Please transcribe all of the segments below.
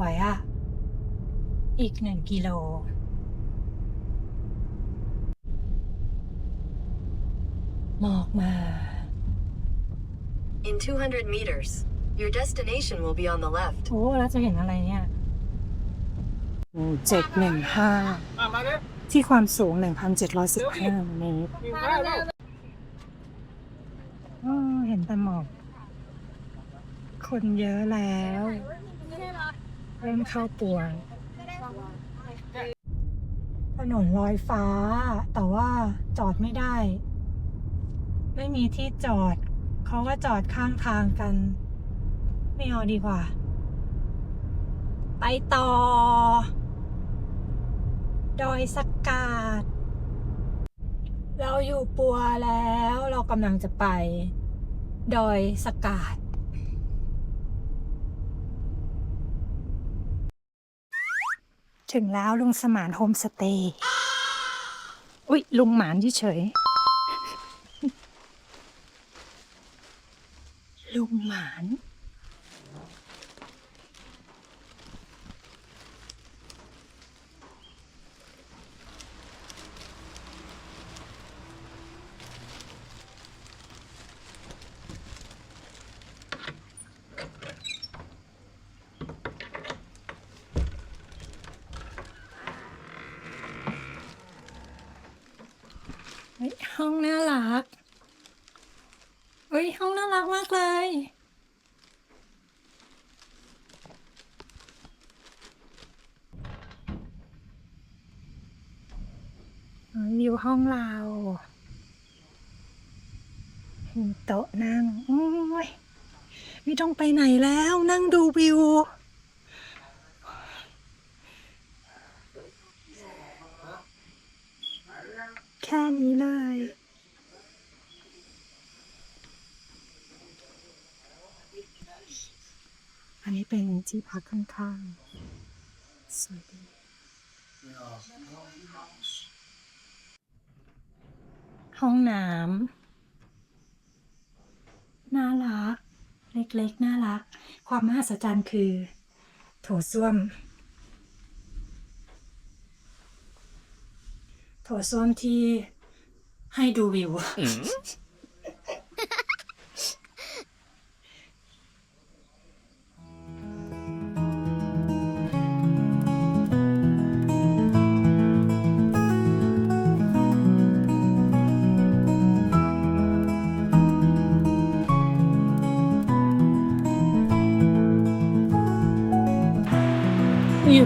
วยอะอีกหนึ่งกิโล หมอกมา In 200 meters, your destination will be on the left. โอ้แล้วจะเห็นอะไรเนี่ย เจ็ดหนึ่งห้าที่ความสูงหนึ่งพันเจ็ดร้อยสิบห้าเมตรอ๋อเห็นแต่หมอก คนเยอะแล้ว เริ่มเข้าปวงถนนลอยฟ้า แต่ว่าจอดไม่ได้ ไม่มีที่จอด เขาก็จอดข้างทางกัน ไม่เอาดีกว่า ไปต่อ ดอยสกกาด เราอยู่ปัวแล้ว เรากำลังจะไป ดอยสกกาด ถึงแล้วลุงสมานโฮมสเตย์อุ๊ย ลุงหมานเฉยลุงหมาน เฮ้ยห้องน่ารักเฮ้ยห้องน่ารักมากเลย อ๋อวิว ห้องเรา โต๊ะนั่ง โอ้ย ไม่ต้องไปไหนแล้ว นั่งดูวิว แค่นี้เลยอันนี้เป็นที่พักข้างๆ สวยดี ห้องน้ำน่ารัก เล็กๆ น่ารัก ความมหัศจรรย์คือ โถส้วม โถส้วมที่ให้ดูวิว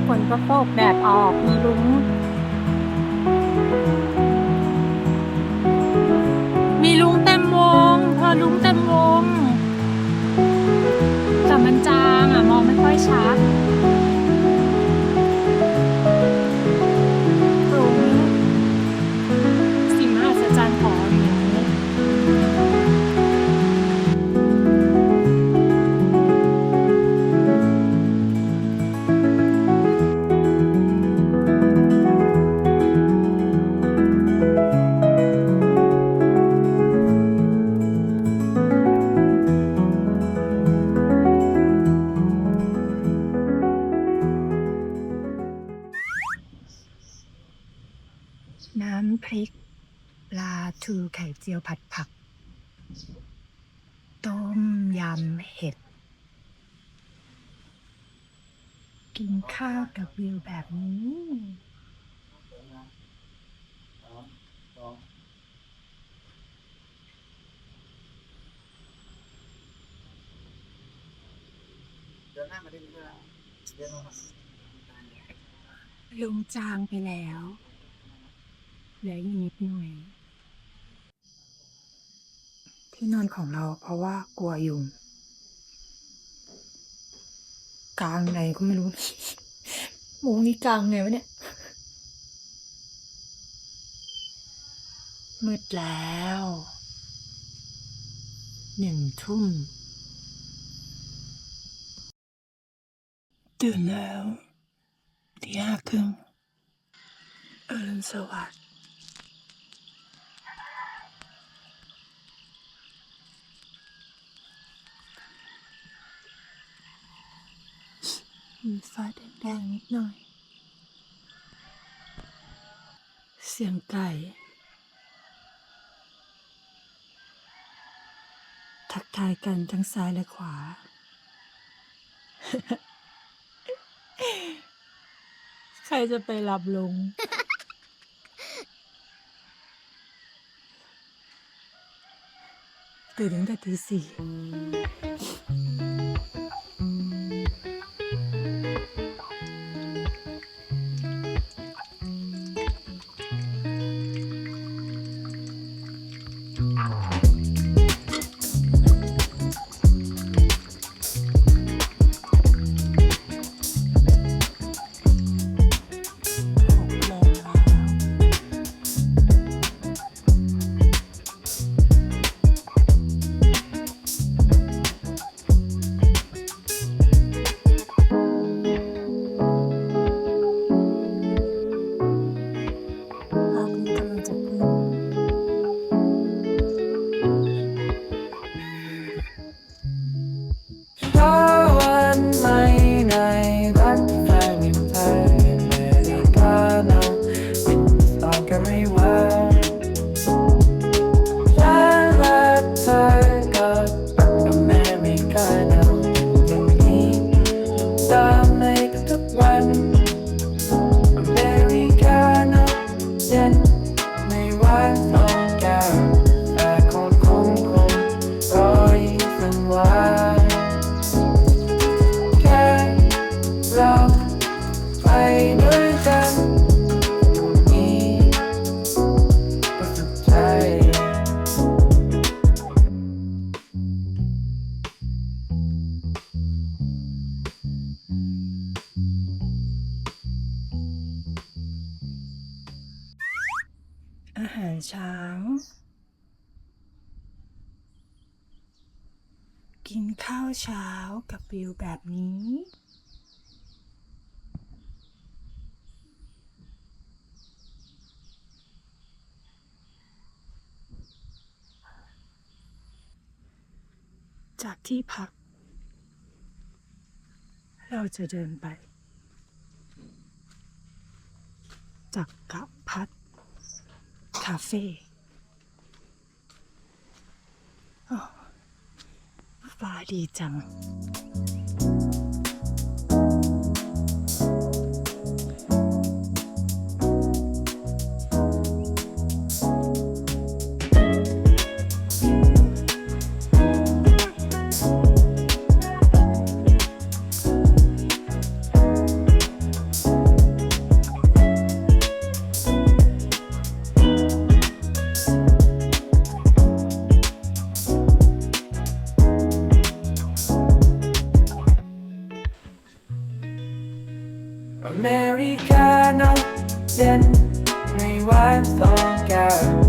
ฝนก็ตกแดดออกมีรุ้ง มีลุงเต็มวงเธอลุงเต็มวง แต่มันจางอะ มองไม่ค่อยชัด ลุงจางไปแล้วเหลืออีกนิดหน่อยที่นอนของเราเพราะว่ากลัวยุงกลางไหนก็ไม่รู้มุ้งนี้กลางไงวะเนี่ยมืดแล้วหนึ่งทุ่ม ตื่นแล้วที่ห้าครึ่งอรุณสวัสดิ์มีฟ้าแดงๆนิดหน่อย เสียงไก่ ทักทายกันทั้งซ้ายและขวา ใครจะไปรับลุง ตื่นตั้งแต่ตีสี่ จากที่พัก เราจะเดินไป จากกะพัดคาเฟ่ฟ้าดีจัง Americana, then rewind the gap.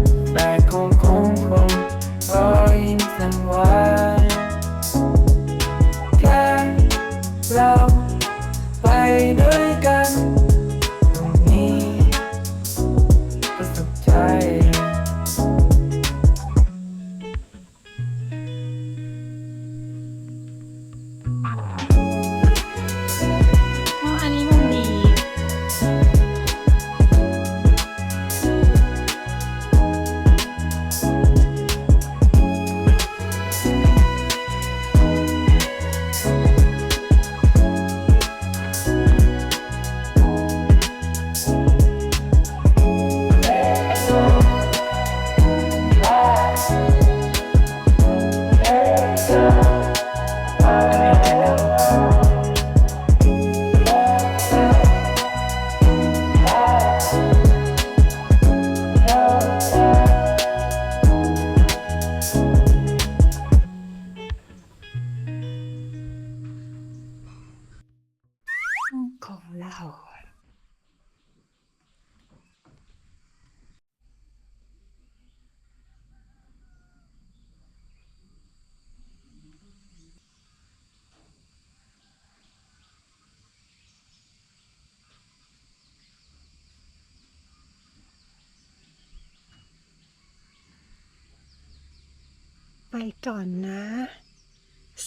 ไปก่อนนะ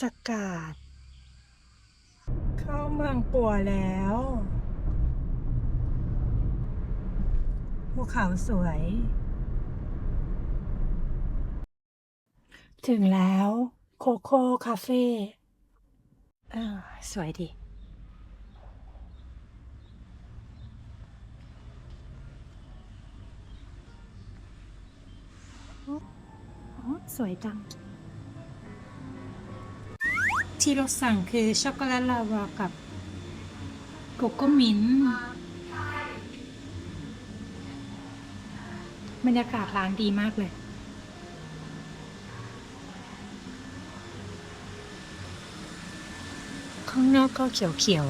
สกาด เข้าเมืองปัวแล้วภูเขาสวย ถึงแล้ว โคโค่คาเฟ่สวยดี สวยจัง ที่เราสั่งคือช็อกโกแลตลาวากับโกโก้มิ้นท์บรรยากาศร้านดีมากเลย ข้างนอกก็เขียว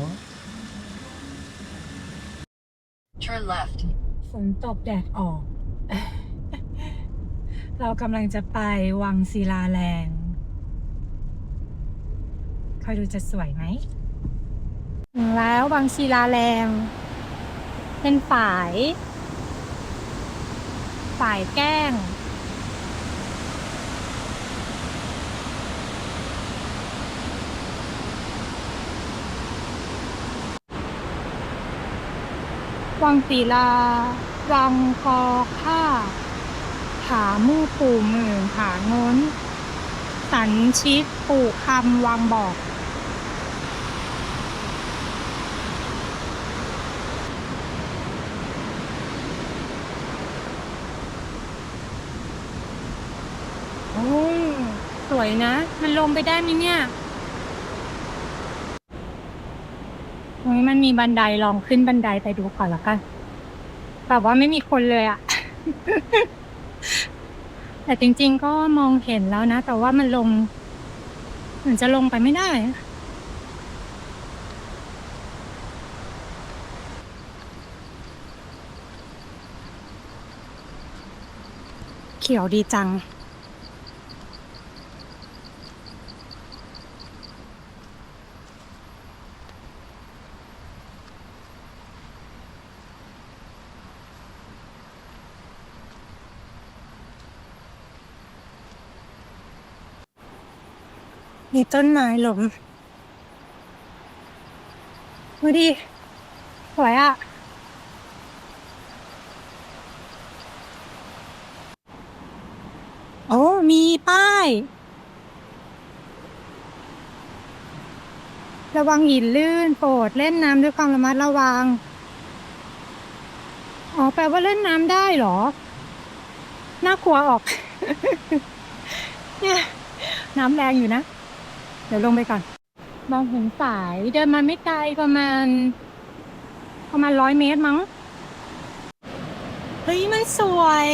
Turn left. ๆฝนตกแดดออก เรากำลังจะไปวังศิลาแรงคอยดูจะสวยไหมถึงแล้ววังศิลาแรง เป็นฝาย ฝายแก้ง วังศิลาวังคอค่าามู่ปู่หมื่นผาโน้น สันชิดปู่คำวังบอกโอ้สวยนะ มันลงไปได้ไหมเนี่ยโอ้ยมันมีบันไดลองขึ้นบันไดไปดูก่อนละกันแบบว่าไม่มีคนเลยอะ แต่จริงๆก็มองเห็นแล้วนะ แต่ว่ามันลงเหมือนจะลงไปไม่ได้ เขียวดีจัง มีต้นไม้หลมดูดิสวยอะ โอ้ มีป้าย ระวังหินลื่น โปรดเล่นน้ำด้วยความระมัดระวัง อ๋อ แปลว่าเล่นน้ำได้เหรอ น่ากลัวออก เนี่ย น้ำแรงอยู่นะ เดี๋ยวลงไปก่อนมองเห็นสายเดินมาไม่ไกลประมาณ ประมาณร้อยเมตรมั้ง เฮ้ยมันสวย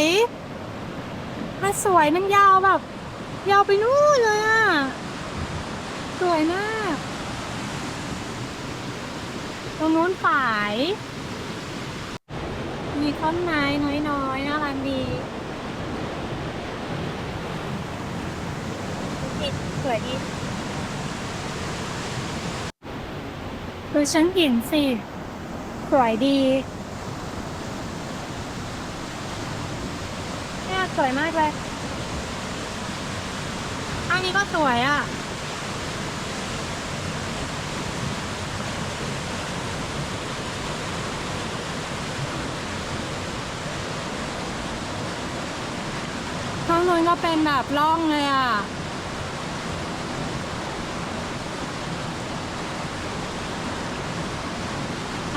มันสวยมันยาวแบบ ยาวไปนู่นเลยอะ สวยมาก ตรงนู้นฝาย มีต้นไม้น้อยๆน่ารักดีดูสิสวยดี คือฉันห็นสิ สวยดีเนี่ยสวยมากเลย อันนี้ก็สวยอะ ข้างนู้นก็เป็นแบบร่องเลยอะ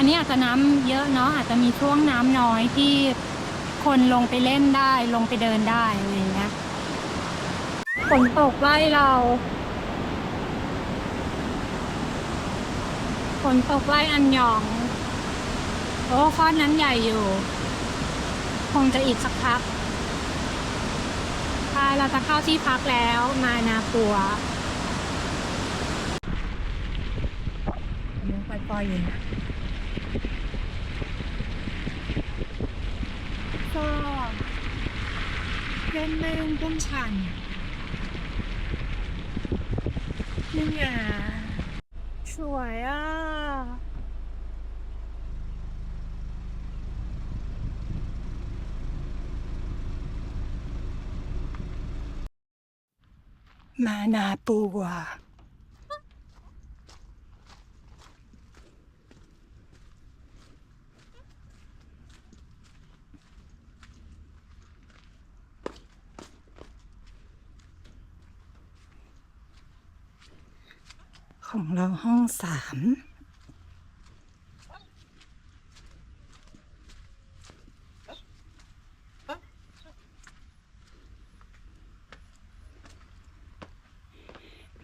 อันนี้อาจจะน้ำเยอะเนาะอาจจะมีช่วงน้ำน้อยที่คนลงไปเล่นได้ลงไปเดินได้อะไรอย่างเงี้ยฝนตกไล่เราฝนตกไล่อันยอง โอ้ฟอนนั้นใหญ่อยู่ คงจะอีกสักพักใช่เราจะเข้าที่พักแล้วมานาปัวยังปล่อยๆอยู่นะ ก็ เล่นไม่งต้นชันนี่ไงสวยอะ มานาปูวา ของ เราห้องสาม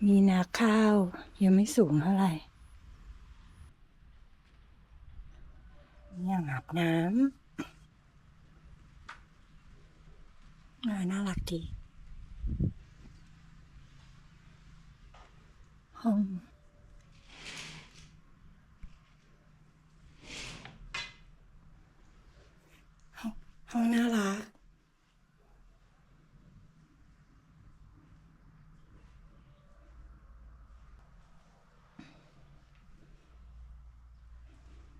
มีนาข้าวยังไม่สูงเท่าไหร่ยังอาบน้ำอ่าน่ารักดีห้อง ห้องห้องน่ารัก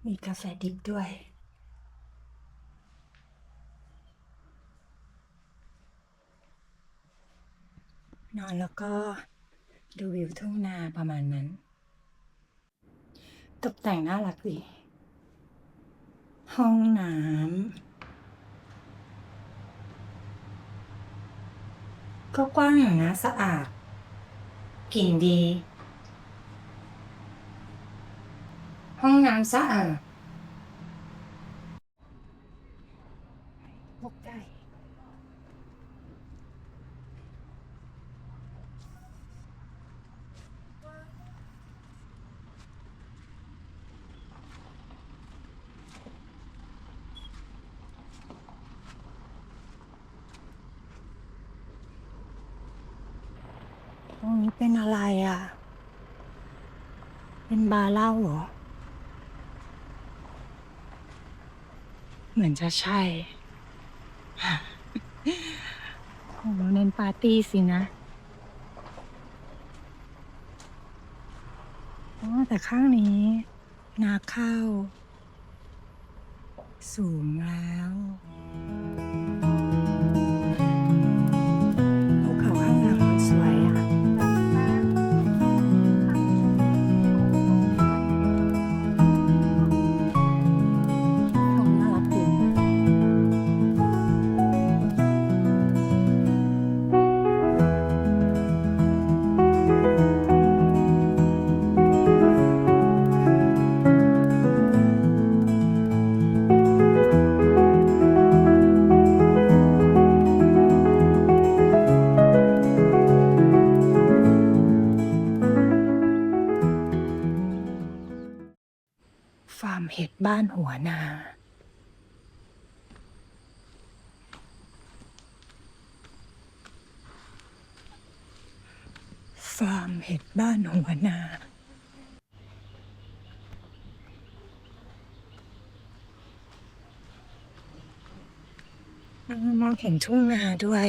มีกาแฟดิบด้วย นอนแล้วก็ดูวิวทุ่งนาประมาณนั้น ตกแต่งน่ารักดี ห้องน้ำก็กว้างอยู่นะสะอาดกลิ่นดี ห้องน้ำสะอาดตกใจตรงนี้เป็นอะไรอะ เป็นบาร์เหล้าเหรอ เหมือนจะใช่โอ้เน้นปาร์ตี้สินะอ๋อแต่ข้างนี้นาข้าว สูงแล้วานหัวนา ฟาร์มเห็ดบ้านหัวนา มองเห็นทุ่งนาด้วย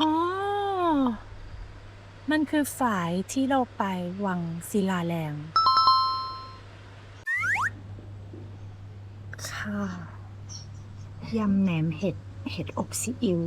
อ๋อ มันคือฝายที่เราไปวังศิลาแรง ค่ะ ยำแหนมเห็ด เห็ดอบซีอิ๊ว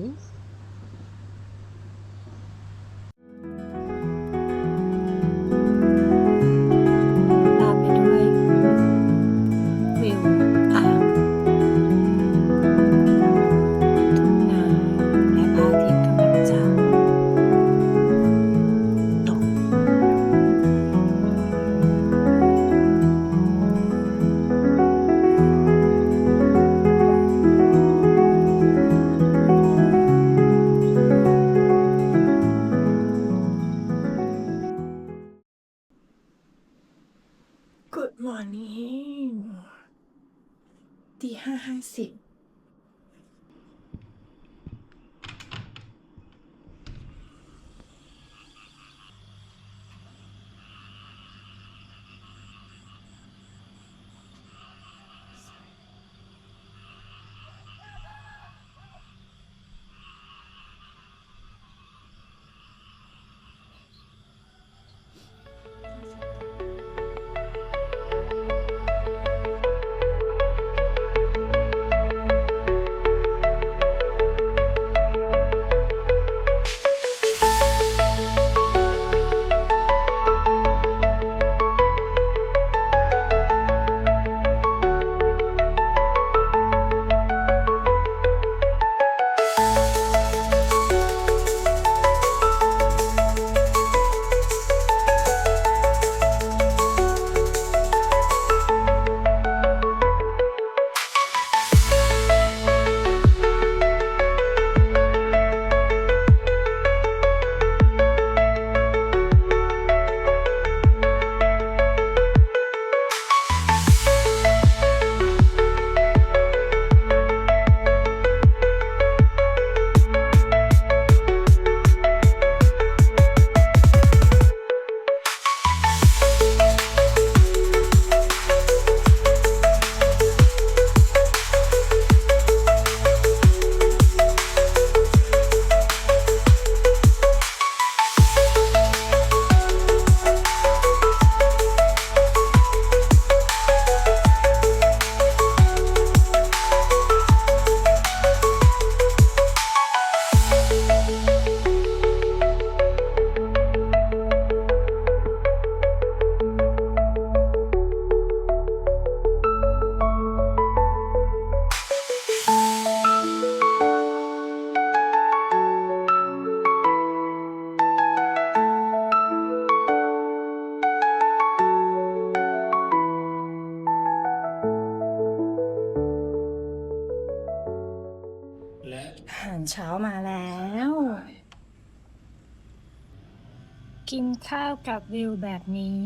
กินข้าวกับวิวแบบนี้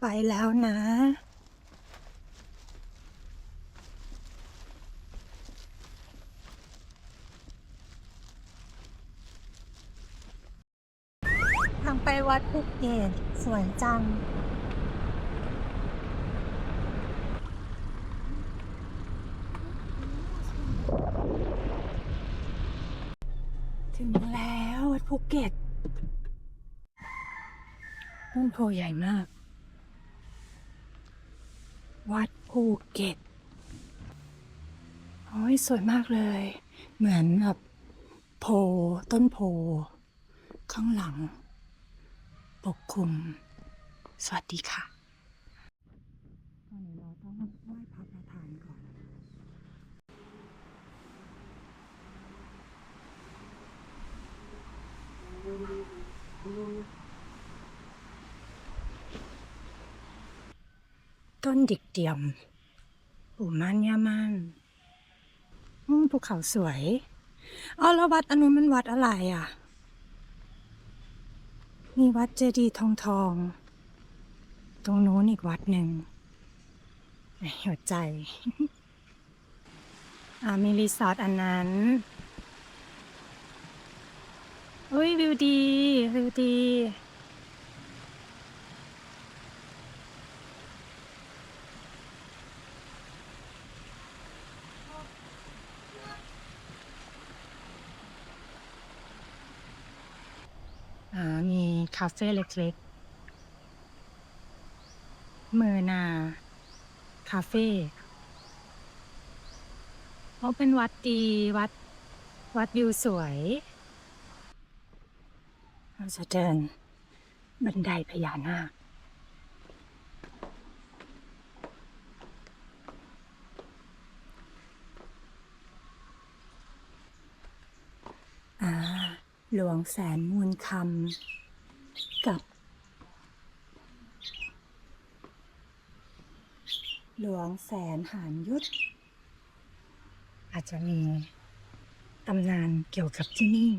ไปแล้วนะทางไปวัดภูเก็ตสวยจัง ถึงแล้ววัด ภูเก็ตต้นโพใหญ่มาก วัดภูเก็ตโอ้ยสวยมากเลย เหมือนแบบโพต้นโพ ข้างหลัง ปกคลุม สวัสดีค่ะ ตอนนี้เราต้องไหว้พระประธานก่อน ต้นดิกเดียมปู่ม่านย่าม่านภูเขาสวยอ๋อแล้ววัดอันนู้นมันวัดอะไรอะ มีวัดเจดีย์ทองทอง ตรงโน้นอีกวัดหนึ่งหัวใจ อ่ามีรีสอร์ทอันนั้น อุ้ยวิวดีวิวดี อ่า มีคาเฟ่เล็กๆ เมอร์นา คาเฟ่เขาเป็นวัดดีวัด วัดวิวสวย เราจะเดินบันไดพญานาคหลวงแสนมูลคำกับ หลวงแสนหานยุทธอาจจะมีตำนานเกี่ยวกับที่นี่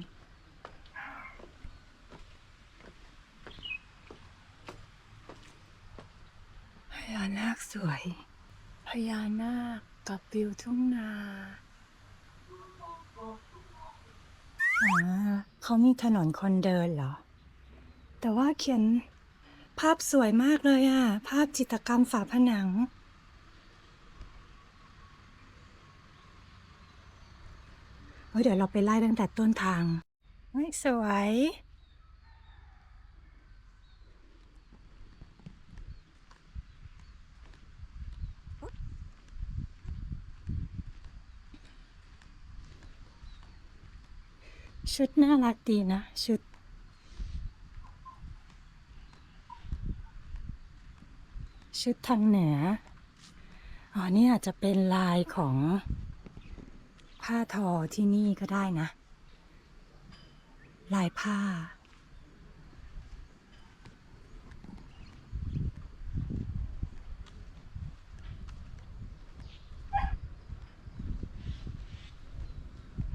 พญานาคสวย พญานาคกับวิวทุ่งนาอ่าเขามีถนนคนเดินเหรอ แต่ว่าเขียนภาพสวยมากเลยอะภาพจิตรกรรมฝาผนังเเดี๋ยวเราไปไล่ตั้งแต่ต้นทางสวย ชุดน่ารักดีนะ ชุด ชุดทางเหนือ อ๋อนี่อาจจะเป็นลายของผ้าทอที่นี่ก็ได้นะ ลายผ้า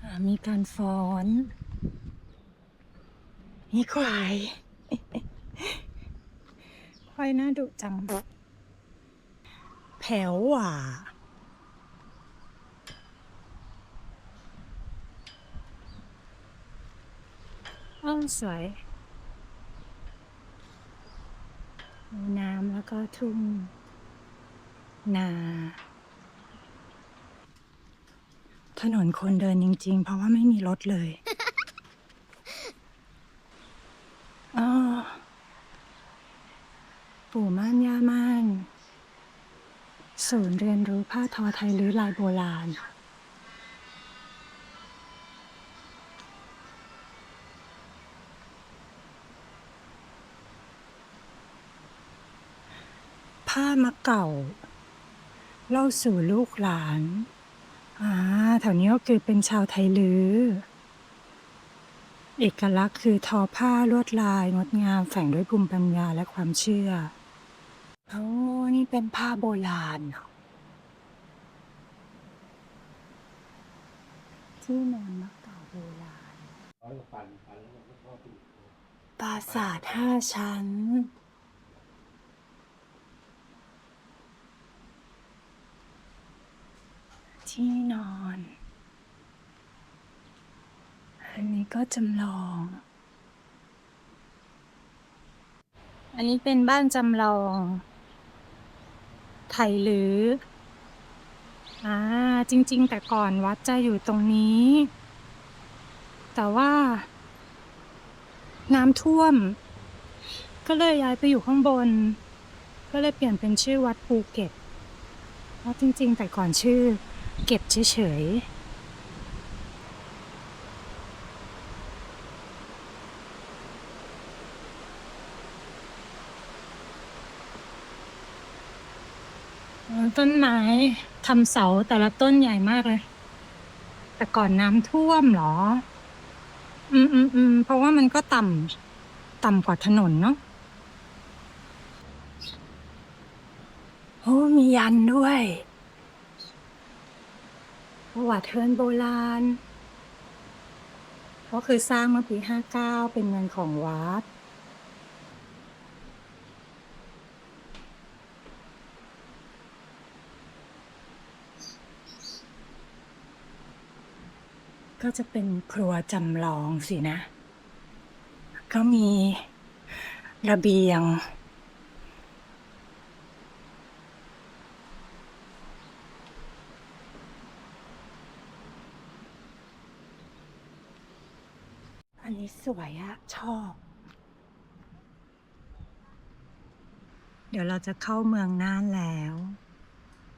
อมีการฟ้อน มีควายควายน่าดุจัง แผวหว่าอ้อมสวยมีน้ำแล้วก็ทุ่งนาถนนคนเดินจริง ๆ เพราะว่าไม่มีรถเลยอ๋อปู่ม่านย่าม่าน ศูนย์เรียนรู้ผ้าทอไทยหรือลายโบราณ ผ้ามาเก่า เล่าสู่ลูกหลานอ่าแถวนี้ก็คือเป็นชาวไทยลือ เอกลักษณ์คือทอผ้าลวดลายงดงามแฝงด้วยภูมิปัญญาและความเชื่อ โอ้นี่เป็นผ้าโบราณเนะที่นอนมักเก่าโบราณปราสาทห้าชั้น ที่นอน อันนี้ก็จำลอง อันนี้เป็นบ้านจำลอง ไทยหรือ อ่า จริง ๆ แต่ก่อนวัดจะอยู่ตรงนี้ แต่ว่า น้ำท่วม ก็เลยย้ายไปอยู่ข้างบน ก็เลยเปลี่ยนเป็นชื่อวัดภูเก็ตเพราะจริง ๆ แต่ก่อนชื่อ เก็บเฉยๆ ต้นไม้ทำเสาแต่ละต้นใหญ่มากเลย แต่ก่อนน้ำท่วมเหรอ อืมอืมอืมเพราะว่ามันก็ต่ำต่ำกว่าถนนเนาะโอ้มียันด้วยประวัติเทินโบราณ ก็คือสร้างเมื่อปีห้าเก้าเป็นเงินของวัด ก็จะเป็นครัวจำลองสินะ ก็มีระเบียง อันนี้สวยอะชอบ เดี๋ยวเราจะเข้าเมืองน่านแล้ว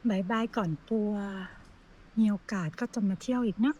บายบายก่อนตัว มีโอกาสก็จะมาเที่ยวอีกนะ